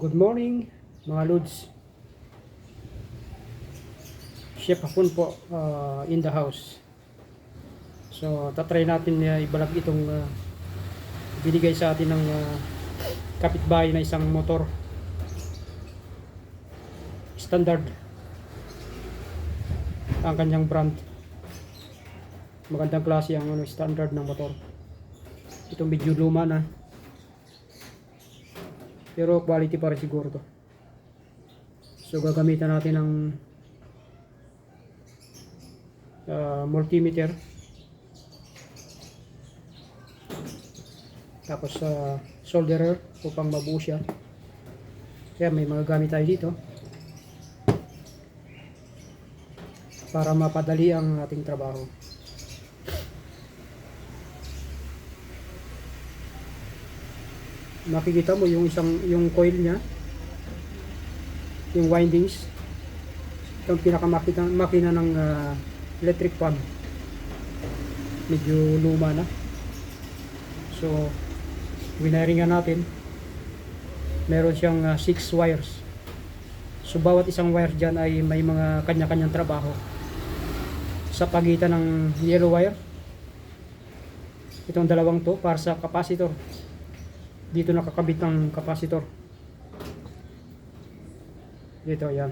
Good morning mga Lods. Chef Hapon po uh, in the house. So tatry natin uh, ibalag itong uh, binigay sa atin ng uh, kapitbahay na isang motor. Standard. Ang kanyang brand. Magandang klase ang ano, standard ng motor. Ito medyo luma na. Pero quality pa rin siguro to. So gagamitan natin ng uh, multimeter. Tapos uh, solderer upang mabuo siya. Kaya may mga gamit tayo dito. Para mapadali ang ating trabaho. Makikita mo yung isang yung coil niya yung windings itong pinakamakina makina ng ah, electric fan. Medyo luma na. So winaringan natin meron siyang 6 wires. So bawat isang wire dyan ay may mga kanya-kanyang trabaho. Sa pagitan ng yellow wire itong dalawang to para sa capacitor dito nakakabit ng capacitor dito yan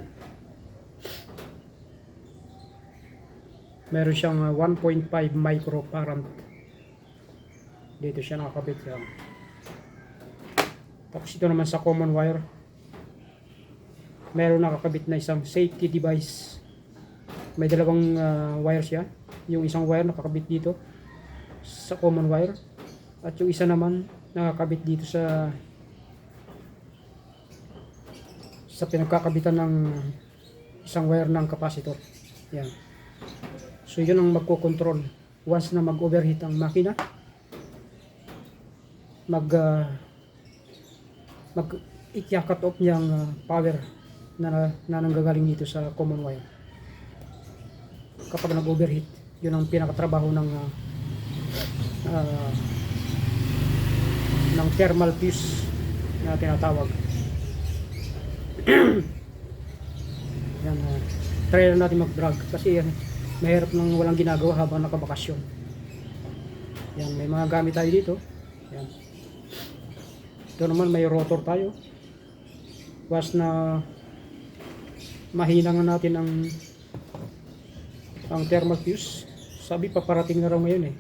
meron siyang uh, 1.5 microfarad. Dito siya nakakabit yan tapos ito naman sa common wire. Meron nakakabit na isang safety device. May dalawang uh, wire siya yung isang wire nakakabit dito sa common wire. At yung isa naman nakakabit dito sa sa pinagkakabitan ng isang wire ng capacitor. Yan. So yun ang magko-control once na mag-overheat ang makina. Mag uh, mag i-cut off niyang uh, power na, na nanggagaling dito sa common wire. Kapag nag-overheat, yun ang pinakatrabaho ng uh, uh, ng thermal fuse na tinatawag. yan, uh, try lang natin mag-drag kasi yan, mahirap nang walang ginagawa habang nakabakasyon. Yan, may mga gamit tayo dito. Yan. Ito naman may rotor tayo. Was na mahina nga natin ang ang thermal fuse. Sabi paparating na raw ngayon eh.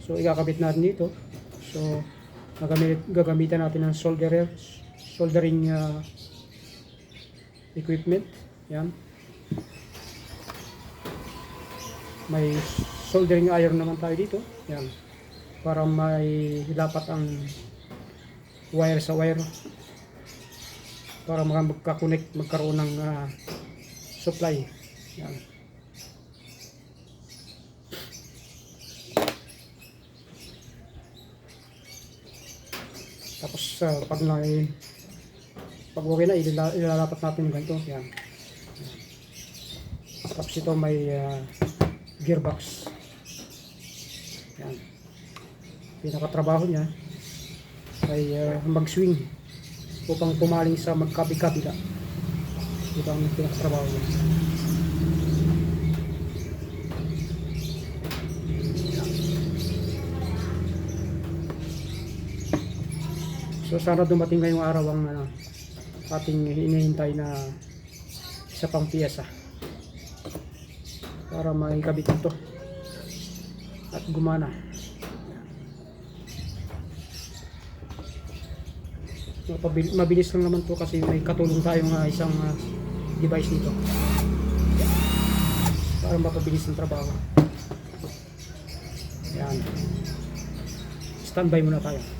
So ikakabit natin dito. So gagamit, gagamitan natin ng solderer, soldering uh, equipment. Yan. May soldering iron naman tayo dito. Yan. Para may dapat ang wire sa wire. Para magka-connect, magkaroon ng uh, supply. Yan. Tapos uh, pag na pag okay na ilala, ilalapat natin yung ganito. Yan. Tapos ito may uh, gearbox. Yan. Pinakatrabaho niya ay uh, mag-swing upang pumaling sa magkabi-kabila. Ito ang pinakatrabaho niya. So sana dumating ngayong araw ang ano, ating hinihintay na isa pang piyesa para maikabit ito at gumana. Mabilis lang naman to kasi may katulong tayong uh, isang uh, device nito para mapabilis ang trabaho. Yan. Standby muna tayo.